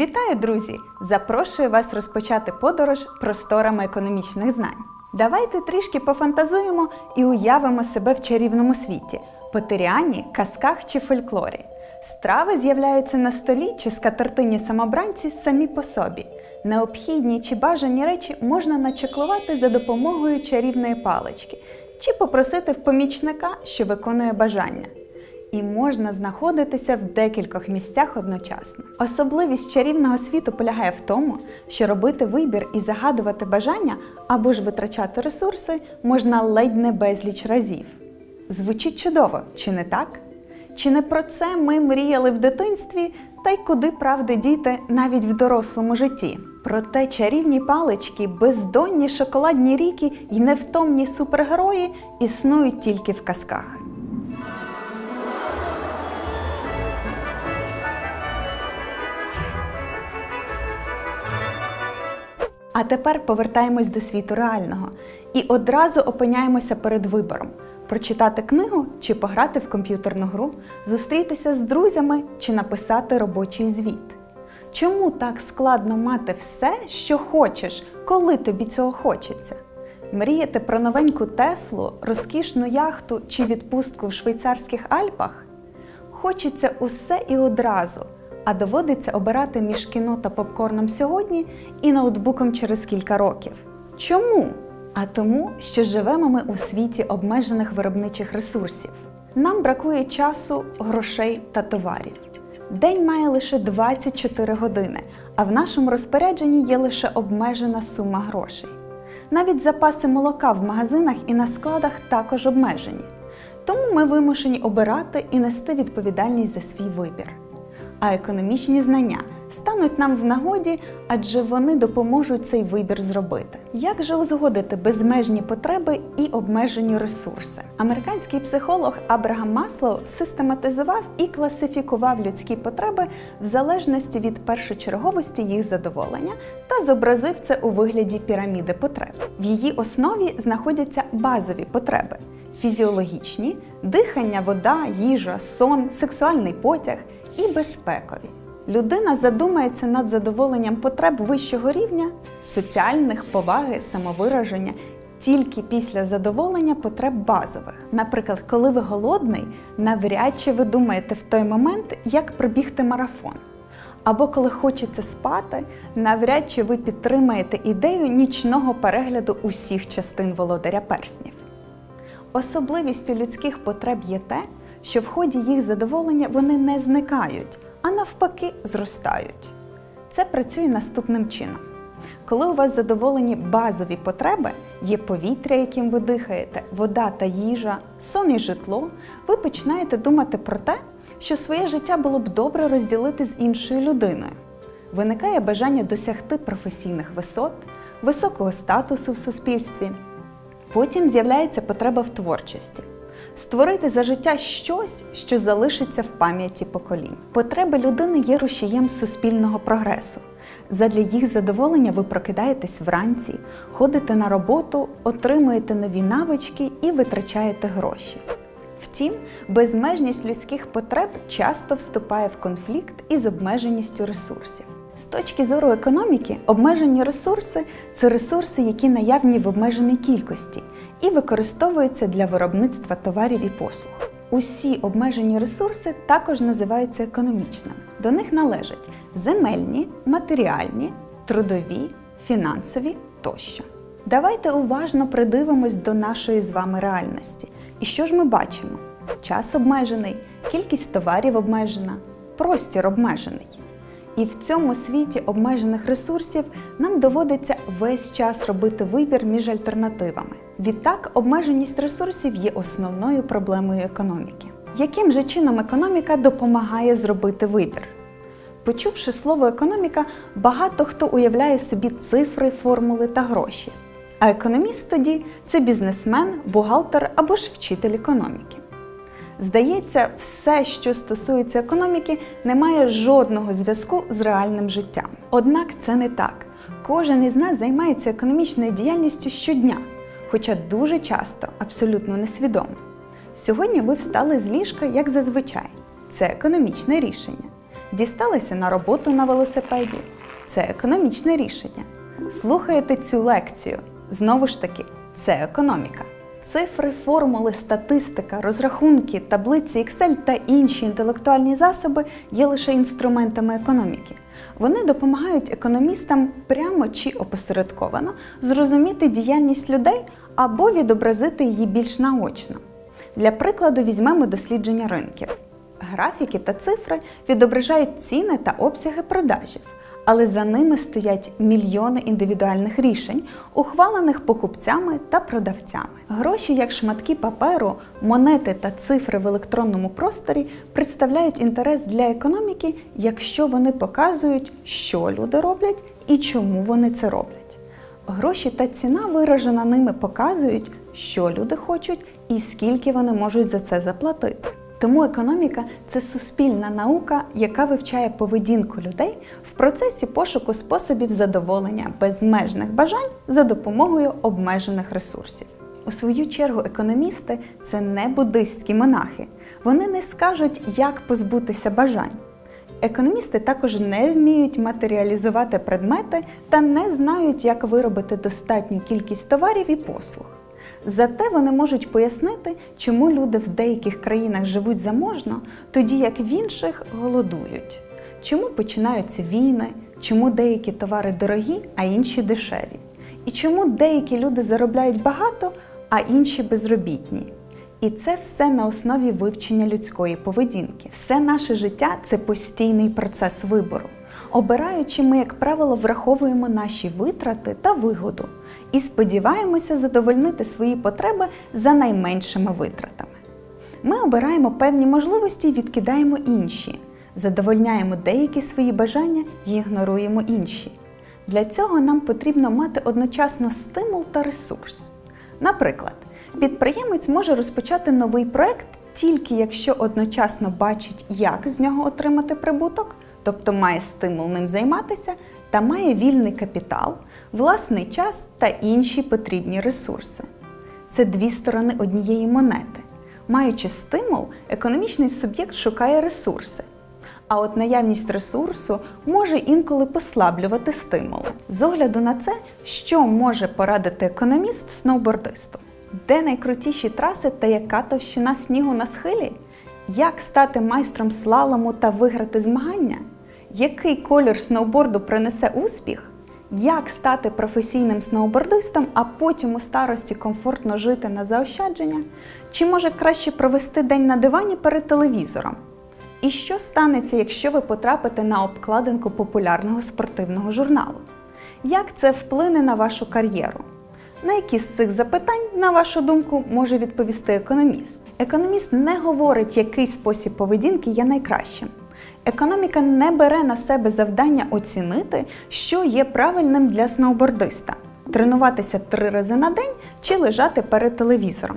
Вітаю, друзі! Запрошую вас розпочати подорож просторами економічних знань. Давайте трішки пофантазуємо і уявимо себе в чарівному світі потеріані, казках чи фольклорі. Страви з'являються на столі чи скатертині самобранці самі по собі. Необхідні чи бажані речі можна начеклувати за допомогою чарівної палички чи попросити в помічника, що виконує бажання і можна знаходитися в декількох місцях одночасно. Особливість чарівного світу полягає в тому, що робити вибір і загадувати бажання або ж витрачати ресурси можна ледь не безліч разів. Звучить чудово, чи не так? Чи не про це ми мріяли в дитинстві, та й куди правди діти навіть в дорослому житті? Проте чарівні палички, бездонні шоколадні ріки й невтомні супергерої існують тільки в казках. А тепер повертаємось до світу реального і одразу опиняємося перед вибором: прочитати книгу чи пограти в комп'ютерну гру, зустрітися з друзями чи написати робочий звіт. Чому так складно мати все, що хочеш, коли тобі цього хочеться? Мріяти про новеньку Теслу, розкішну яхту чи відпустку в швейцарських Альпах? Хочеться усе і одразу, а доводиться обирати між кіно та попкорном сьогодні і ноутбуком через кілька років. Чому? А тому, що живемо ми у світі обмежених виробничих ресурсів. Нам бракує часу, грошей та товарів. День має лише 24 години, а в нашому розпорядженні є лише обмежена сума грошей. Навіть запаси молока в магазинах і на складах також обмежені. Тому ми вимушені обирати і нести відповідальність за свій вибір. А економічні знання стануть нам в нагоді, адже вони допоможуть цей вибір зробити. Як же узгодити безмежні потреби і обмежені ресурси? Американський психолог Абрагам Маслоу систематизував і класифікував людські потреби в залежності від першочерговості їх задоволення та зобразив це у вигляді піраміди потреб. В її основі знаходяться базові потреби фізіологічні, дихання, вода, їжа, сон, сексуальний потяг і безпекові. Людина задумається над задоволенням потреб вищого рівня, соціальних, поваги, самовираження тільки після задоволення потреб базових. Наприклад, коли ви голодний, навряд чи ви думаєте в той момент, як пробігти марафон. Або коли хочеться спати, навряд чи ви підтримаєте ідею нічного перегляду усіх частин володаря перснів. Особливістю людських потреб є те, що в ході їх задоволення вони не зникають, а навпаки зростають. Це працює наступним чином. Коли у вас задоволені базові потреби, є повітря, яким ви дихаєте, вода та їжа, сон і житло, ви починаєте думати про те, що своє життя було б добре розділити з іншою людиною. Виникає бажання досягти професійних висот, високого статусу в суспільстві. Потім з'являється потреба в творчості. Створити за життя щось, що залишиться в пам'яті поколінь. Потреби людини є рушієм суспільного прогресу. Задля їх задоволення ви прокидаєтесь вранці, ходите на роботу, отримуєте нові навички і витрачаєте гроші. Втім, безмежність людських потреб часто вступає в конфлікт із обмеженістю ресурсів. З точки зору економіки, обмежені ресурси це ресурси, які наявні в обмеженій кількості і використовуються для виробництва товарів і послуг. Усі обмежені ресурси також називаються економічними. До них належать земельні, матеріальні, трудові, фінансові тощо. Давайте уважно придивимось до нашої з вами реальності. І що ж ми бачимо? Час обмежений, кількість товарів обмежена, простір обмежений. І в цьому світі обмежених ресурсів нам доводиться весь час робити вибір між альтернативами. Відтак, обмеженість ресурсів є основною проблемою економіки. Яким же чином економіка допомагає зробити вибір? Почувши слово економіка, багато хто уявляє собі цифри, формули та гроші. А економіст тоді це бізнесмен, бухгалтер або ж вчитель економіки. Здається, все, що стосується економіки, не має жодного зв'язку з реальним життям. Однак це не так. Кожен із нас займається економічною діяльністю щодня, хоча дуже часто абсолютно несвідомо. Сьогодні ви встали з ліжка, як зазвичай. Це економічне рішення. Дісталися на роботу на велосипеді. Це економічне рішення. Слухаєте цю лекцію. Знову ж таки, це економіка. Цифри, формули, статистика, розрахунки, таблиці Excel та інші інтелектуальні засоби є лише інструментами економіки. Вони допомагають економістам прямо чи опосередковано зрозуміти діяльність людей або відобразити її більш наочно. Для прикладу візьмемо дослідження ринків. Графіки та цифри відображають ціни та обсяги продажів, але за ними стоять мільйони індивідуальних рішень, ухвалених покупцями та продавцями. Гроші, як шматки паперу, монети та цифри в електронному просторі представляють інтерес для економіки, якщо вони показують, що люди роблять і чому вони це роблять. Гроші та ціна, виражена ними, показують, що люди хочуть і скільки вони можуть за це заплатити. Тому економіка це суспільна наука, яка вивчає поведінку людей в процесі пошуку способів задоволення безмежних бажань за допомогою обмежених ресурсів. У свою чергу, економісти це не буддистські монахи. Вони не скажуть, як позбутися бажань. Економісти також не вміють матеріалізувати предмети та не знають, як виробити достатню кількість товарів і послуг. Зате вони можуть пояснити, чому люди в деяких країнах живуть заможно, тоді як в інших голодують, чому починаються війни, чому деякі товари дорогі, а інші дешеві, і чому деякі люди заробляють багато, а інші безробітні. І це все на основі вивчення людської поведінки. Все наше життя це постійний процес вибору. Обираючи, ми, як правило, враховуємо наші витрати та вигоду і сподіваємося задовольнити свої потреби за найменшими витратами. Ми обираємо певні можливості і відкидаємо інші, задовольняємо деякі свої бажання і ігноруємо інші. Для цього нам потрібно мати одночасно стимул та ресурс. Наприклад, підприємець може розпочати новий проект тільки якщо одночасно бачить, як з нього отримати прибуток, тобто має стимул ним займатися, та має вільний капітал, власний час та інші потрібні ресурси. Це дві сторони однієї монети. Маючи стимул, економічний суб'єкт шукає ресурси. А от наявність ресурсу може інколи послаблювати стимули. З огляду на це, що може порадити економіст сноубордисту? Де найкрутіші траси та яка товщина снігу на схилі? Як стати майстром слалому та виграти змагання? Який колір сноуборду принесе успіх? Як стати професійним сноубордистом, а потім у старості комфортно жити на заощадження? Чи може краще провести день на дивані перед телевізором? І що станеться, якщо ви потрапите на обкладинку популярного спортивного журналу? Як це вплине на вашу кар'єру? На які з цих запитань, на вашу думку, може відповісти економіст? Економіст не говорить, який спосіб поведінки є найкращим. Економіка не бере на себе завдання оцінити, що є правильним для сноубордиста тренуватися три рази на день чи лежати перед телевізором.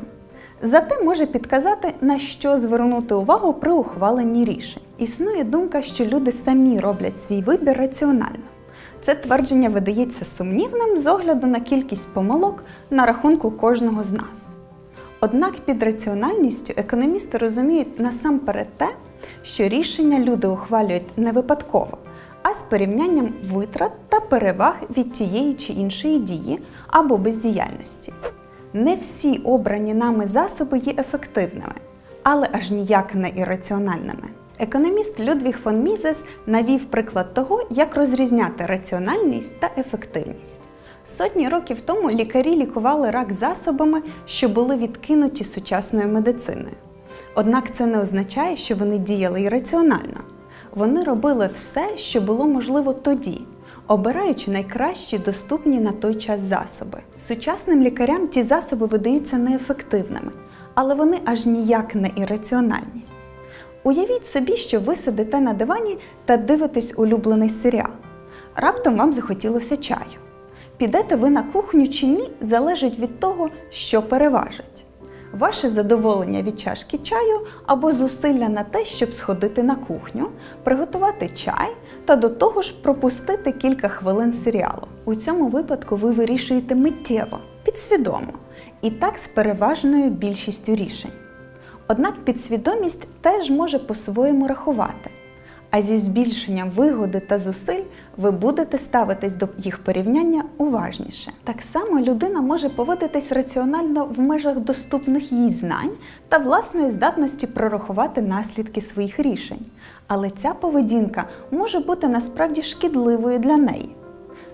Зате може підказати, на що звернути увагу при ухваленні рішень. Існує думка, що люди самі роблять свій вибір раціонально. Це твердження видається сумнівним з огляду на кількість помилок на рахунку кожного з нас. Однак під раціональністю економісти розуміють насамперед те, що рішення люди ухвалюють не випадково, а з порівнянням витрат та переваг від тієї чи іншої дії або бездіяльності. Не всі обрані нами засоби є ефективними, але аж ніяк не ірраціональними. Економіст Людвіг фон Мізес навів приклад того, як розрізняти раціональність та ефективність. Сотні років тому лікарі лікували рак засобами, що були відкинуті сучасною медициною. Однак це не означає, що вони діяли ірраціонально. Вони робили все, що було можливо тоді, обираючи найкращі доступні на той час засоби. Сучасним лікарям ті засоби видаються неефективними, але вони аж ніяк не ірраціональні. Уявіть собі, що ви сидите на дивані та дивитесь улюблений серіал. Раптом вам захотілося чаю. Підете ви на кухню чи ні, залежить від того, що переважить. Ваше задоволення від чашки чаю або зусилля на те, щоб сходити на кухню, приготувати чай та до того ж пропустити кілька хвилин серіалу. У цьому випадку ви вирішуєте миттєво, підсвідомо, і так з переважною більшістю рішень. Однак підсвідомість теж може по-своєму рахувати. А зі збільшенням вигоди та зусиль ви будете ставитись до їх порівняння уважніше. Так само людина може поводитись раціонально в межах доступних їй знань та власної здатності прорахувати наслідки своїх рішень. Але ця поведінка може бути насправді шкідливою для неї.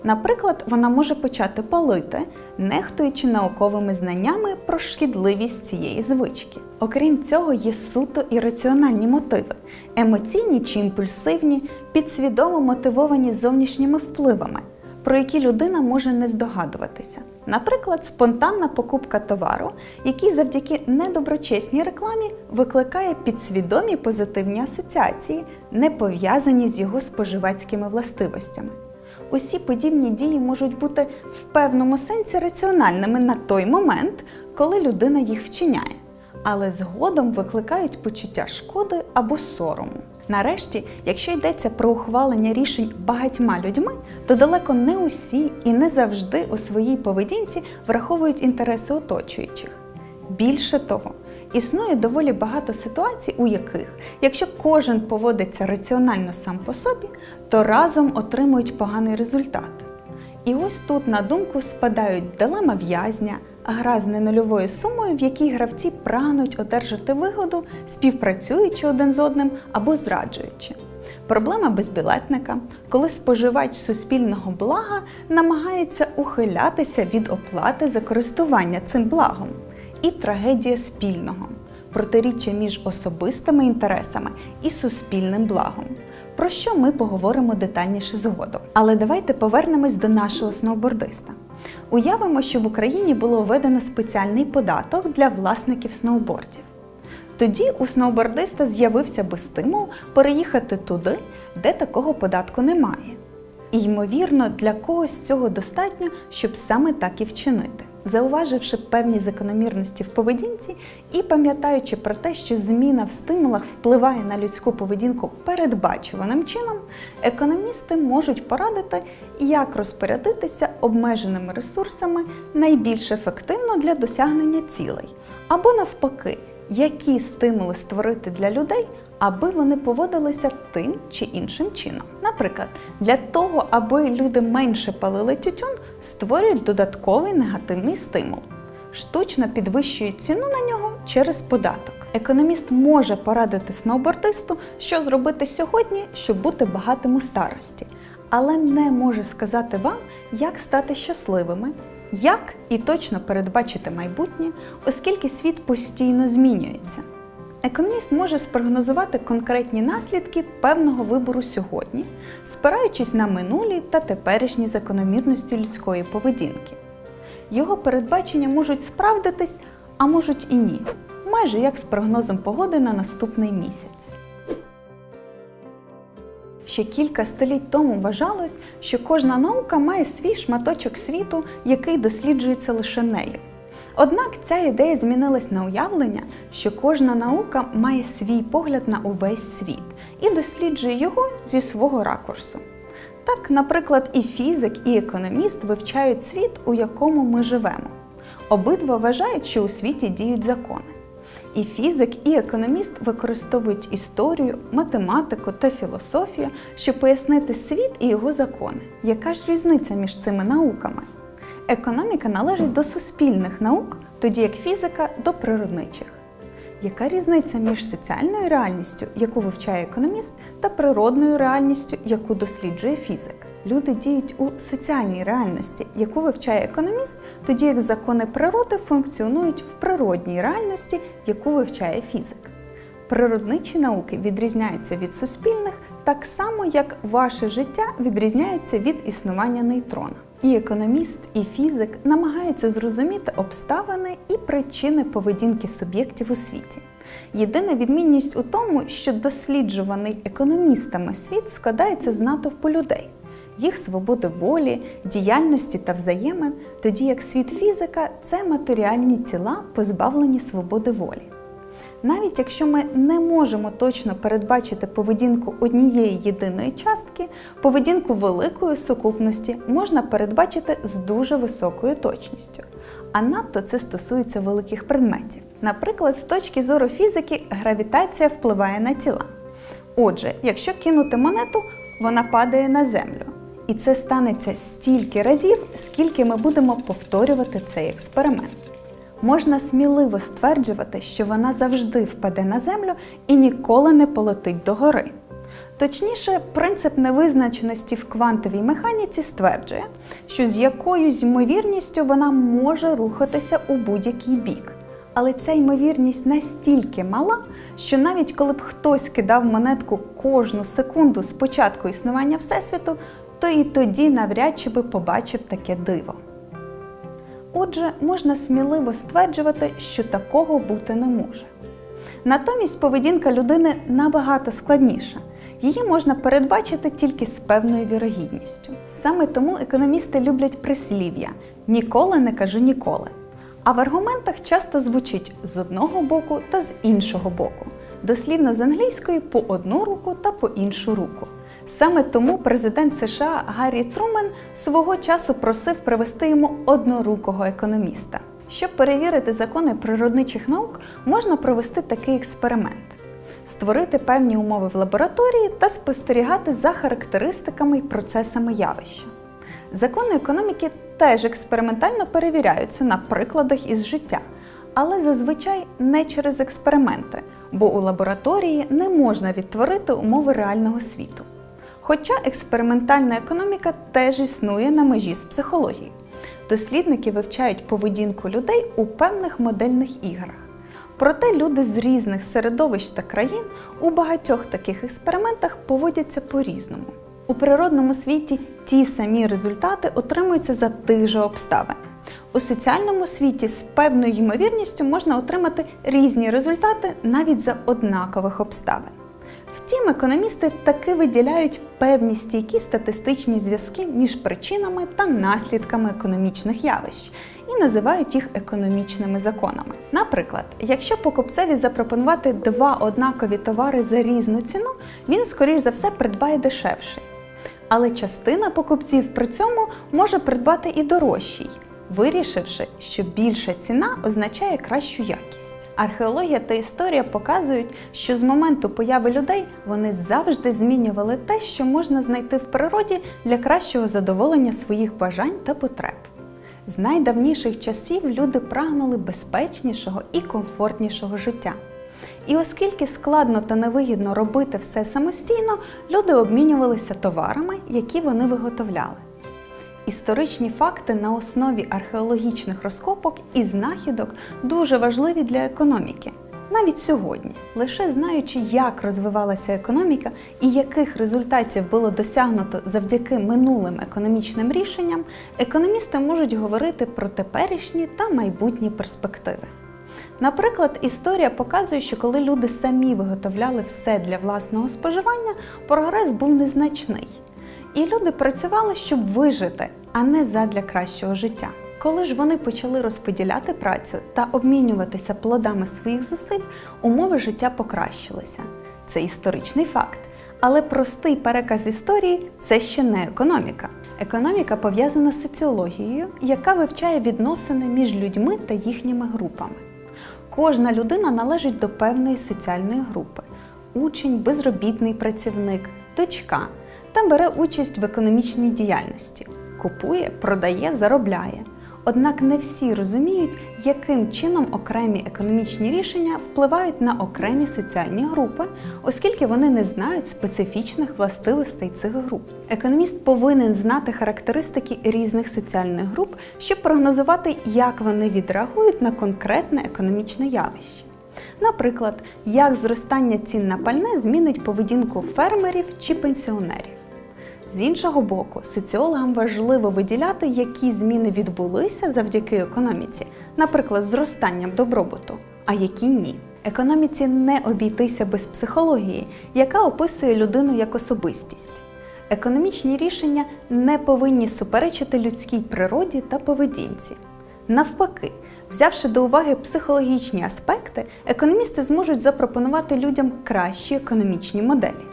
Наприклад, вона може почати палити, нехтуючи науковими знаннями про шкідливість цієї звички. Окрім цього, є суто ірраціональні мотиви, емоційні чи імпульсивні, підсвідомо мотивовані зовнішніми впливами, про які людина може не здогадуватися. Наприклад, спонтанна покупка товару, який завдяки недоброчесній рекламі викликає підсвідомі позитивні асоціації, не пов'язані з його споживацькими властивостями. Усі подібні дії можуть бути в певному сенсі раціональними на той момент, коли людина їх вчиняє, але згодом викликають почуття шкоди або сорому. Нарешті, якщо йдеться про ухвалення рішень багатьма людьми, то далеко не усі і не завжди у своїй поведінці враховують інтереси оточуючих. Більше того, існує доволі багато ситуацій, у яких, якщо кожен поводиться раціонально сам по собі, то разом отримують поганий результат. І ось тут на думку спадають дилема в'язня, гра з ненульовою сумою, в якій гравці прагнуть одержати вигоду, співпрацюючи один з одним або зраджуючи. Проблема безбілетника, коли споживач суспільного блага намагається ухилятися від оплати за користування цим благом, і трагедія спільного протиріччя між особистими інтересами і суспільним благом. Про що ми поговоримо детальніше згодом. Але давайте повернемось до нашого сноубордиста. Уявимо, що в Україні було введено спеціальний податок для власників сноубордів. Тоді у сноубордиста з'явився би стимул переїхати туди, де такого податку немає. І, ймовірно, для когось цього достатньо, щоб саме так і вчинити. Зауваживши певні закономірності в поведінці і пам'ятаючи про те, що зміна в стимулах впливає на людську поведінку передбачуваним чином, економісти можуть порадити, як розпорядитися обмеженими ресурсами найбільш ефективно для досягнення цілей, або навпаки, які стимули створити для людей, аби вони поводилися тим чи іншим чином. Наприклад, для того, аби люди менше палили тютюн, створюють додатковий негативний стимул. Штучно підвищують ціну на нього через податок. Економіст може порадити сноубордисту, що зробити сьогодні, щоб бути багатим у старості, але не може сказати вам, як стати щасливими, як і точно передбачити майбутнє, оскільки світ постійно змінюється. Економіст може спрогнозувати конкретні наслідки певного вибору сьогодні, спираючись на минулі та теперішні закономірності людської поведінки. Його передбачення можуть справдитись, а можуть і ні, майже як з прогнозом погоди на наступний місяць. Ще кілька століть тому вважалось, що кожна наука має свій шматочок світу, який досліджується лише нею. Однак ця ідея змінилась на уявлення, що кожна наука має свій погляд на увесь світ і досліджує його зі свого ракурсу. Так, наприклад, і фізик, і економіст вивчають світ, у якому ми живемо. Обидва вважають, що у світі діють закони. І фізик, і економіст використовують історію, математику та філософію, щоб пояснити світ і його закони. Яка ж різниця між цими науками? Економіка належить до суспільних наук, тоді як фізика до природничих. Яка різниця між соціальною реальністю, яку вивчає економіст, та природною реальністю, яку досліджує фізик? Люди діють у соціальній реальності, яку вивчає економіст, тоді як закони природи функціонують в природній реальності, яку вивчає фізик. Природничі науки відрізняються від суспільних так само, як ваше життя відрізняється від існування нейтрона. І економіст, і фізик намагаються зрозуміти обставини і причини поведінки суб'єктів у світі. Єдина відмінність у тому, що досліджуваний економістами світ складається з натовпу людей, їх свободи волі, діяльності та взаємин, тоді як світ фізика це матеріальні тіла, позбавлені свободи волі. Навіть якщо ми не можемо точно передбачити поведінку однієї єдиної частки, поведінку великої сукупності можна передбачити з дуже високою точністю. А надто це стосується великих предметів. Наприклад, з точки зору фізики, гравітація впливає на тіла. Отже, якщо кинути монету, вона падає на землю. І це станеться стільки разів, скільки ми будемо повторювати цей експеримент. Можна сміливо стверджувати, що вона завжди впаде на землю і ніколи не полетить догори. Точніше, принцип невизначеності в квантовій механіці стверджує, що з якоюсь ймовірністю вона може рухатися у будь-який бік. Але ця ймовірність настільки мала, що навіть коли б хтось кидав монетку кожну секунду з початку існування Всесвіту, то і тоді навряд чи би побачив таке диво. Отже, можна сміливо стверджувати, що такого бути не може. Натомість поведінка людини набагато складніша. Її можна передбачити тільки з певною вірогідністю. Саме тому економісти люблять прислів'я ніколи не кажи ніколи. А в аргументах часто звучить з одного боку та з іншого боку, дослівно з англійської по одну руку та по іншу руку. Саме тому президент США Гаррі Трумен свого часу просив привести йому однорукого економіста. Щоб перевірити закони природничих наук, можна провести такий експеримент: створити певні умови в лабораторії та спостерігати за характеристиками і процесами явища. Закони економіки теж експериментально перевіряються на прикладах із життя, але зазвичай не через експерименти, бо у лабораторії не можна відтворити умови реального світу. Хоча експериментальна економіка теж існує на межі з психологією. Дослідники вивчають поведінку людей у певних модельних іграх. Проте люди з різних середовищ та країн у багатьох таких експериментах поводяться по-різному. У природному світі ті самі результати отримуються за тих же обставин. У соціальному світі з певною ймовірністю можна отримати різні результати навіть за однакових обставин. Втім, економісти таки виділяють певні стійкі статистичні зв'язки між причинами та наслідками економічних явищ і називають їх економічними законами. Наприклад, якщо покупцеві запропонувати два однакові товари за різну ціну, він, скоріш за все, придбає дешевший. Але частина покупців при цьому може придбати і дорожчий, вирішивши, що більша ціна означає кращу якість. Археологія та історія показують, що з моменту появи людей вони завжди змінювали те, що можна знайти в природі для кращого задоволення своїх бажань та потреб. З найдавніших часів люди прагнули безпечнішого і комфортнішого життя. І оскільки складно та невигідно робити все самостійно, люди обмінювалися товарами, які вони виготовляли. Історичні факти на основі археологічних розкопок і знахідок дуже важливі для економіки. Навіть сьогодні, лише знаючи, як розвивалася економіка і яких результатів було досягнуто завдяки минулим економічним рішенням, економісти можуть говорити про теперішні та майбутні перспективи. Наприклад, історія показує, що коли люди самі виготовляли все для власного споживання, прогрес був незначний. І люди працювали, щоб вижити, а не задля кращого життя. Коли ж вони почали розподіляти працю та обмінюватися плодами своїх зусиль, умови життя покращилися. Це історичний факт. Але простий переказ історії це ще не економіка. Економіка пов'язана з соціологією, яка вивчає відносини між людьми та їхніми групами. Кожна людина належить до певної соціальної групи: учень, безробітний працівник, дочка та бере участь в економічній діяльності, купує, продає, заробляє. Однак не всі розуміють, яким чином окремі економічні рішення впливають на окремі соціальні групи, оскільки вони не знають специфічних властивостей цих груп. Економіст повинен знати характеристики різних соціальних груп, щоб прогнозувати, як вони відреагують на конкретне економічне явище. Наприклад, як зростання цін на пальне змінить поведінку фермерів чи пенсіонерів. З іншого боку, соціологам важливо виділяти, які зміни відбулися завдяки економіці, наприклад, зростанням добробуту, а які ні. Економіці не обійтися без психології, яка описує людину як особистість. Економічні рішення не повинні суперечити людській природі та поведінці. Навпаки, взявши до уваги психологічні аспекти, економісти зможуть запропонувати людям кращі економічні моделі.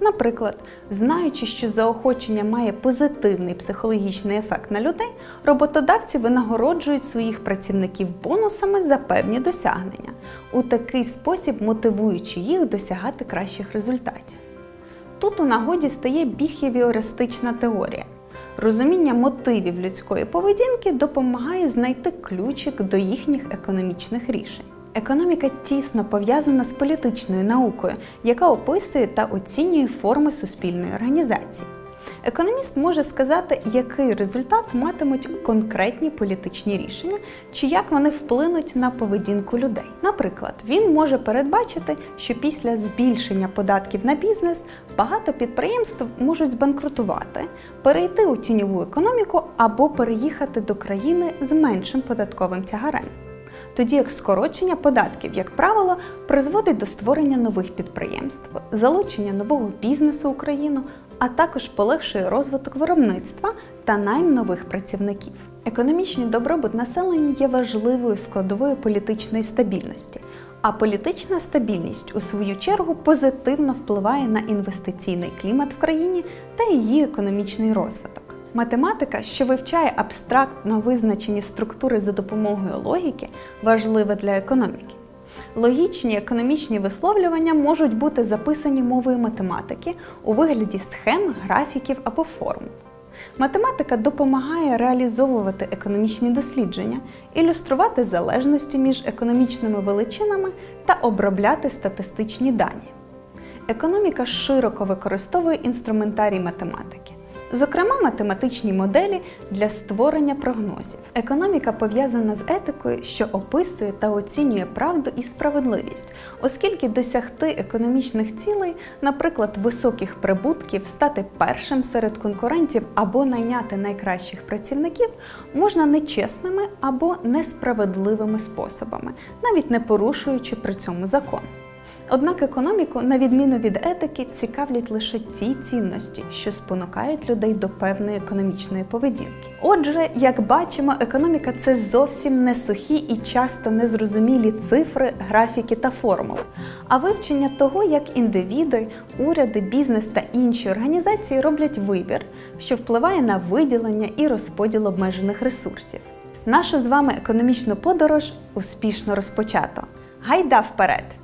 Наприклад, знаючи, що заохочення має позитивний психологічний ефект на людей, роботодавці винагороджують своїх працівників бонусами за певні досягнення, у такий спосіб мотивуючи їх досягати кращих результатів. Тут у нагоді стає біхевіористична теорія. Розуміння мотивів людської поведінки допомагає знайти ключик до їхніх економічних рішень. Економіка тісно пов'язана з політичною наукою, яка описує та оцінює форми суспільної організації. Економіст може сказати, який результат матимуть конкретні політичні рішення, чи як вони вплинуть на поведінку людей. Наприклад, він може передбачити, що після збільшення податків на бізнес багато підприємств можуть збанкрутувати, перейти у тіньову економіку або переїхати до країни з меншим податковим тягарем тоді як скорочення податків, як правило, призводить до створення нових підприємств, залучення нового бізнесу в Україну, а також полегшує розвиток виробництва та найм нових працівників. Економічний добробут населення є важливою складовою політичної стабільності. А політична стабільність, у свою чергу, позитивно впливає на інвестиційний клімат в країні та її економічний розвиток. Математика, що вивчає абстрактно визначені структури за допомогою логіки, важлива для економіки. Логічні економічні висловлювання можуть бути записані мовою математики у вигляді схем, графіків або формул. Математика допомагає реалізовувати економічні дослідження, ілюструвати залежності між економічними величинами та обробляти статистичні дані. Економіка широко використовує інструментарій математики. Зокрема, математичні моделі для створення прогнозів. Економіка пов'язана з етикою, що описує та оцінює правду і справедливість, оскільки досягти економічних цілей, наприклад, високих прибутків, стати першим серед конкурентів або найняти найкращих працівників, можна нечесними або несправедливими способами, навіть не порушуючи при цьому закон. Однак економіку, на відміну від етики, цікавлять лише ті цінності, що спонукають людей до певної економічної поведінки. Отже, як бачимо, економіка це зовсім не сухі і часто незрозумілі цифри, графіки та формули, а вивчення того, як індивіди, уряди, бізнес та інші організації роблять вибір, що впливає на виділення і розподіл обмежених ресурсів. Нашу з вами економічну подорож успішно розпочато. Гайда вперед!